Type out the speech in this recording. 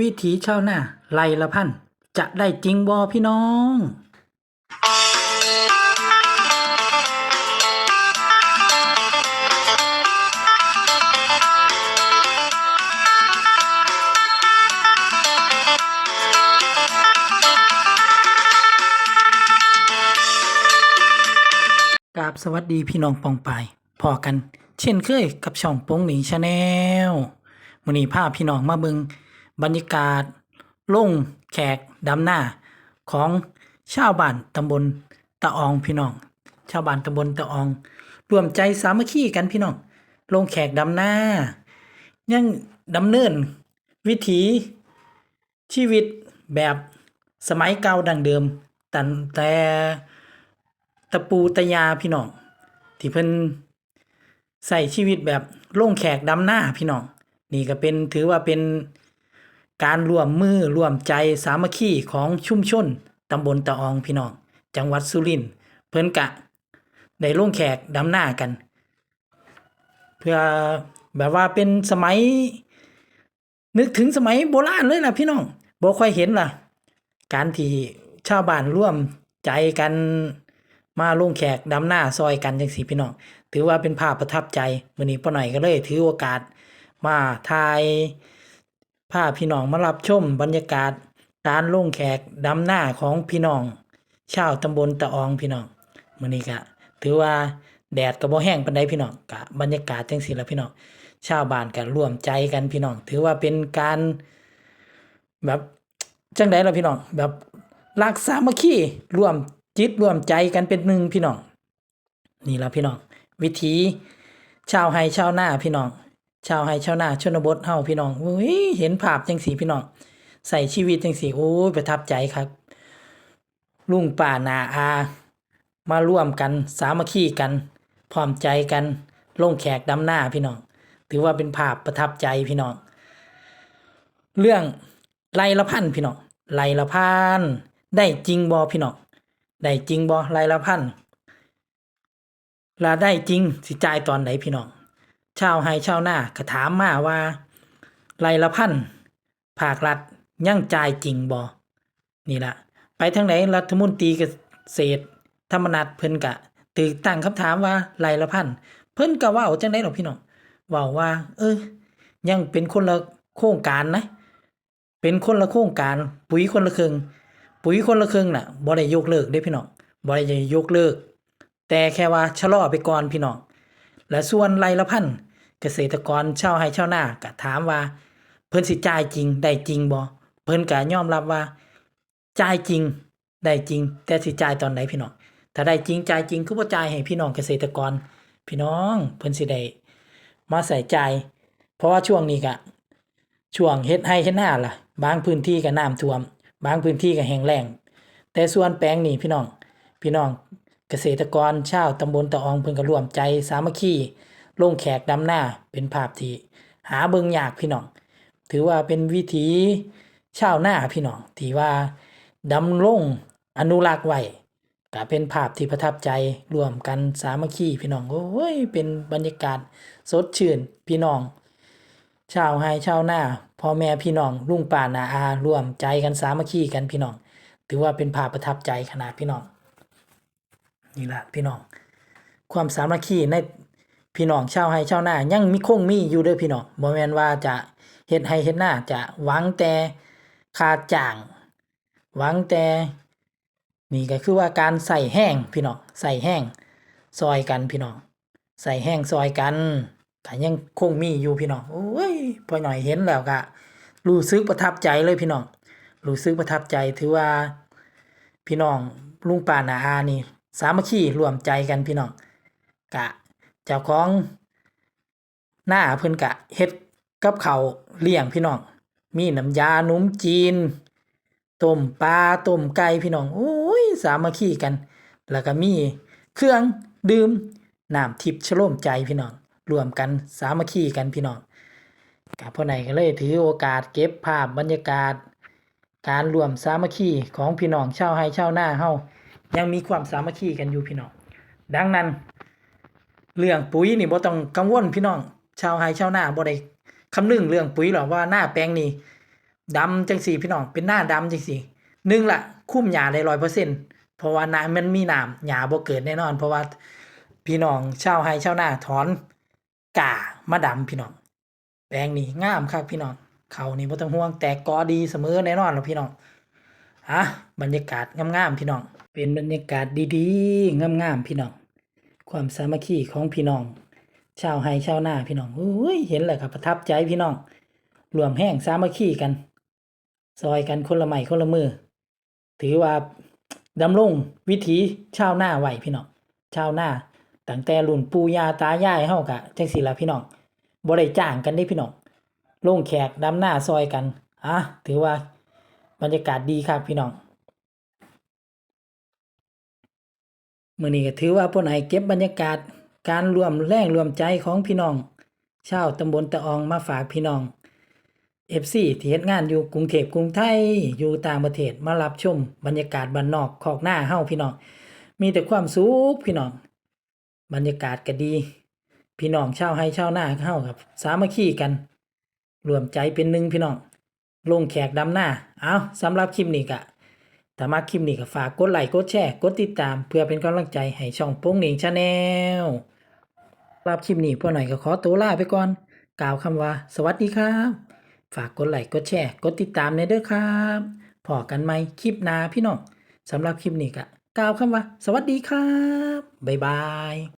วิถีชาวนาไล่ละพัน จะได้จริงบ่พี่น้องกราบสวัสดีพี่น้องปองปายพอกัน เช่นเคยกับช่องโป้งหนิงชาแนลมื้อนี้พาพี่น้องมาเบิง บรรยากาศลงแขกดำหน้าของชาวบ้านตำบลตะอองพี่น้อง ชาวบ้านตำบลตะออง รวมใจสามัคคีกันพี่น้องลงแขกดำหน้า ยังดำเนิน วิถีชีวิตแบบสมัยเก่าดังเดิมตั้งแต่ตะปูตะยาพี่น้องที่เพิ่นใส่ชีวิตแบบลงแขกดำหน้าพี่น้องนี่ก็เป็นถือว่าเป็น การร่วมมือร่วมใจสามัคคีของชุมชนตำบลตะอองพี่น้อง จังหวัดสุรินทร์เพิ่นกะได้ลงแขกดำหน้ากัน เพื่อแบบว่าเป็นสมัย นึกถึงสมัยโบราณเลยล่ะพี่น้องบ่ค่อยเห็นล่ะ การที่ชาวบ้านร่วมใจกันมาลงแขกดำหน้าซอยกันจังสีพี่น้อง ถือว่าเป็นภาพประทับใจมื้อนี้ป้าหน่อยก็เลย ถือโอกาสมาถ่าย ภาพี่น้องมารับชมบรรยากาศ การลงแขกดำหน้าของพี่น้อง ชาวตำบลตะอองพี่น้องมื้อนี้ก็ถือว่าแดดก็บ่แห้งปานใดพี่น้องก็บรรยากาศจังซี่ล่ะพี่น้องชาวบ้านก็ร่วมใจกันพี่น้อง ถือว่าเป็นการ แบบจังไดล่ะพี่น้อง แบบรักสามัคคีร่วมจิตร่วมใจกันเป็นหนึ่งพี่น้อง นี่ล่ะพี่น้อง วิถีชาวไฮชาวนาพี่น้อง ชาวไฮชาวนาชนบทเฮาพี่น้องอุ้ยเห็นภาพจังสีพี่น้องใส่ชีวิตจังสีโอ้ยประทับใจครับ ลุงป่านาอา มาร่วมกันสามัคคีกันพร้อมใจกันลงแขกดำหน้าพี่น้อง ถือว่าเป็นภาพประทับใจพี่น้อง เรื่องไล่ละพันพี่น้องไล่ละพันได้จริงบอพี่น้องได้จริงบอไล่ละพันลาได้จริงสิจ่ายตอนไหนพี่น้อง ชาวไฮชาวหน้าก็ถามมาว่าไล่ละพันภาครัฐยังจ่ายจริงบอนี่ละไปทางไหนรัฐมนตรีเกษตร ธรรมนัฐเพิ่นกะตึกตั้งคำถามว่าไล่ละพันเพิ่นก็เว้าจังได๋หรอกพี่น้องว้าว่า เออยังเป็นคนละโครงการนะ เป็นคนละโครงการ ปุ๋ยคนละครึ่งปุ๋ยคนละครึ่งน่ะบ่ได้ยกเลิกเด้พี่น้องบ่ได้ยกเลิก แต่แค่ว่าชะลอไปก่อนพี่น้องและส่วนไรละพัน เกษตรกรเช่าวไร่ชาวนาก็ถามว่า เพิ่นสิจ่ายจริงได้จริงบ่เพิ่นก็ยอมรับว่าจ่ายจริงได้จริง แต่สิจ่ายตอนไหนพี่น้องถ้าได้จริงจ่ายจริงคือบ่จ่ายให้พี่น้องเกษตรกร พี่น้องเพิ่นสิได้มาใส่ใจ เพราะว่าช่วงนี้ก็ช่วงเฮ็ดไร่เฮ็ดหน้าล่ะ บางพื้นที่ก็น้ำท่วม บางพื้นที่ก็แห้งแล้งแต่ส่วนแปลงนี้พี่น้อง พี่น้องเกษตรกรชาวตำบลตะอองเพิ่นก็ร่วมใจสามัคคี ลงแขกดำหน้าเป็นภาพที่หาเบิงยากพี่น้อง ถือว่าเป็นวิถีชาวนาพี่น้องที่ว่าดำรงอนุรักษ์ไว้ก็เป็นภาพที่ประทับใจร่วมกันสามัคคีพี่น้องโอ้ยเป็นบรรยากาศสดชื่นพี่น้อง ชาวไฮชาวนาพ่อแม่พี่น้องลุงป้านาอาร่วมใจกันสามัคคีกันพี่น้อง ถือว่าเป็นภาพประทับใจขนาดพี่น้องนี่แหละพี่น้อง ความสามัคคีใน พี่น้องชาวไฮชาวนายังมีคงมีอยู่เด้อพี่น้องบ่แม่นว่าจะเฮ็ดไฮเฮ็ดหน้าจะหวังแต่ค่าจ้าง หวังแต่นี่ก็คือว่าการใส่แห้งพี่น้องใส่แห้งซอยกันพี่น้องใส่แห้งซอยกันก็ยังคงมีอยู่พี่น้องโอ้ยพอหน่อยเห็นแล้วก็รู้สึกประทับใจเลยพี่น้องรู้สึกประทับใจถือว่า พี่น้องลุงป้านาอานี่ สามัคคีรวมใจกันพี่น้องกะ เจ้าของหน้าเพิ่นกะเฮ็ดกับเขาเลี้ยงพี่น้อง มีน้ำยาหนุ่มจีนต้มปลาต้มไก่พี่น้องโอ้ยสามัคคีกัน แล้วก็มีเครื่องดื่มน้ำทิพย์ชโลมใจพี่น้องรวมกันสามัคคีกันพี่น้องกับพ่อไหนก็เลยถือโอกาสเก็บภาพบรรยากาศ การรวมสามัคคีของพี่น้องชาวไฮชาวนาเฮายังมีความสามัคคีกันอยู่พี่น้อง ดังนั้น เรื่องปุ๋ยนี่บ่ต้องกังวลพี่น้อง ชาวไฮชาวนาบ่ได้คำนึงเรื่องปุ๋ยหรอกว่าหน้าแปลงนี่ดำจังสี่พี่น้องเป็นหน้าดำจังสี่หนึ่งละคุ้มหญ้าได้ร้อยเปอร์เซ็นเพราะว่าน้ำมันมีน้ำหญ้าบ่เกิดแน่นอน เพราะว่าพี่น้องชาวไร่ชาวนาถอนกามาดำพี่น้อง แปลงนี้งามครับพี่น้องเขานี่บ่ต้องห่วงแต่กอดีเสมอแน่นอนล่ะพี่น้องอะบรรยากาศงามๆพี่น้อง เป็นบรรยากาศดีๆงามๆพี่น้อง ความสามัคคีของพี่น้อง ชาวไร่ชาวนาพี่น้องอุ้ยเห็นแล้วก็ประทับใจพี่น้องรวมแห้งสามัคคีกัน ซอยกันคนละไม้คนละมือ ถือว่าดำรงวิถีชาวนาไหวพี่น้องชาวนาตั้งแต่รุ่นปู่ย่าตายายเฮากะจังซี่ล่ะพี่น้องบ่ได้จ้างกันเด้พี่น้องลงแขกดำหน้าซอยกันอะถือว่าบรรยากาศดีครับพี่น้อง มื้อนี้ก็ถือว่าพวกไหนเก็บบรรยากาศ การรวมแรงรวมใจของพี่น้องชาวตำบลตะอองมาฝากพี่น้อง FC ที่เฮ็ดงานอยู่กรุงเทพกรุงไทยอยู่ต่างประเทศมารับชมบรรยากาศบ้านนอกขอกหน้าเฮาพี่น้องมีแต่ความสุขพี่น้องบรรยากาศก็ดี พี่น้องชาวไร่ชาวนาเฮาครับ สามัคคีกันรวมใจเป็นหนึ่งพี่น้องลงแขกดำหน้าเอาสำหรับคลิปนี้ก็ ถ้ามาคลิปนี้ก็ฝากกดไลค์กดแชร์กดติดตาม เพื่อเป็นกำลังใจให้ช่องโป้งหนิงชาแนลสำหรับคลิปนี้พวกหน่อยก็ขอตัวลาไปก่อน กล่าวคำว่า สวัสดีครับ ฝากกดไลค์กดแชร์กดติดตามในเด้อครับพอกันไหมคลิปหน้าพี่น้องสำหรับคลิปนี้ก็กล่าวคำว่า สวัสดีครับบ๊ายบาย